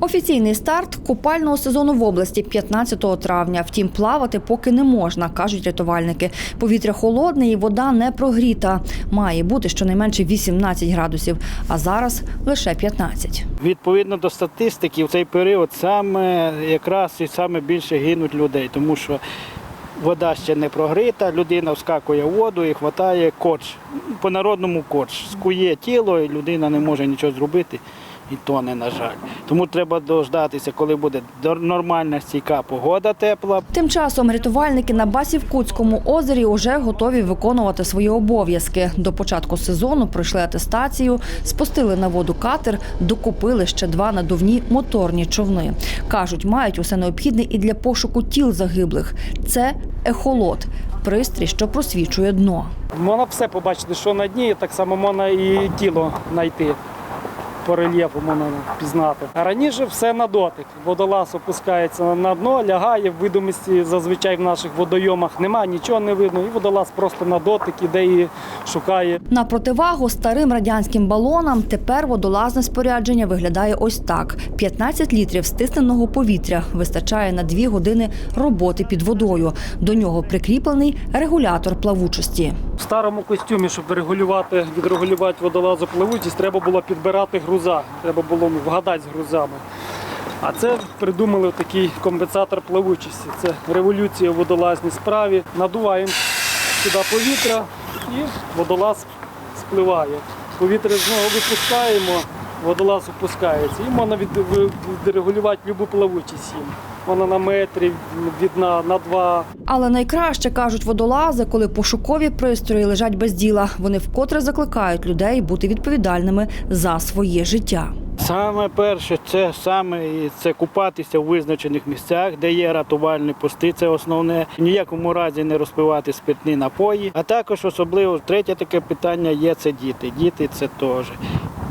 Офіційний старт купального сезону в області 15 травня. Втім, плавати поки не можна, кажуть рятувальники. Повітря холодне і вода не прогріта. Має бути щонайменше 18 градусів, а зараз лише 15. Відповідно до статистики, в цей період саме якраз і саме більше гинуть людей, тому що вода ще не прогрита, людина вскакує в воду і хватає корч. По народному корч. Скує тіло, і людина не може нічого зробити. І тоне, на жаль. Тому треба дождатися, коли буде нормальна стійка погода тепла. Тим часом рятувальники на Басівкутському озері вже готові виконувати свої обов'язки. До початку сезону пройшли атестацію, спустили на воду катер, докупили ще два надувні моторні човни. Кажуть, мають усе необхідне і для пошуку тіл загиблих. Це ехолот, пристрій, що просвічує дно. Можна все побачити, що на дні, так само можна і тіло знайти. По рельєфу можна пізнати. А раніше все на дотик. Водолаз опускається на дно, лягає в видимості зазвичай в наших водойомах немає, нічого не видно. І водолаз просто на дотик іде і шукає. На противагу старим радянським балонам тепер водолазне спорядження виглядає ось так: 15 літрів стисненого повітря вистачає на 2 години роботи під водою. До нього прикріплений регулятор плавучості. В старому костюмі, щоб регулювати, відрегулювати водолазу пливучість, треба було підбирати груза, треба було вгадати з грузами. А це придумали такий компенсатор плавучості. Це революція в водолазній справі. Надуваємо сюди повітря і водолаз спливає. Повітря знову випускаємо, водолаз опускається. І можна відрегулювати любу плавучість їм. Вона на метрі, від на, на два. Але найкраще кажуть водолази, коли пошукові пристрої лежать без діла. Вони вкотре закликають людей бути відповідальними за своє життя. Саме перше, це саме це купатися в визначених місцях, де є рятувальні пости. Це основне. В ніякому разі не розпивати спиртні напої. А також особливо третє таке питання є це діти. Діти це теж.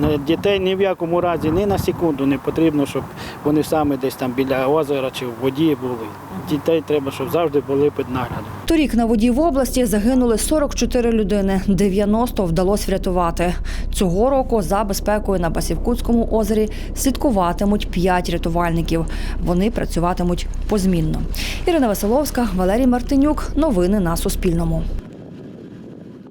Е, Дітей ні в якому разі ні на секунду не потрібно, щоб вони саме десь там біля озера чи в воді були. Дітей треба, щоб завжди були під наглядом. Торік на воді в області загинули 44 людини, 90 вдалося врятувати. Цього року за безпекою на Басівкутському озері слідкуватимуть 5 рятувальників. Вони працюватимуть позмінно. Ірина Василовська, Валерій Мартинюк. Новини на Суспільному.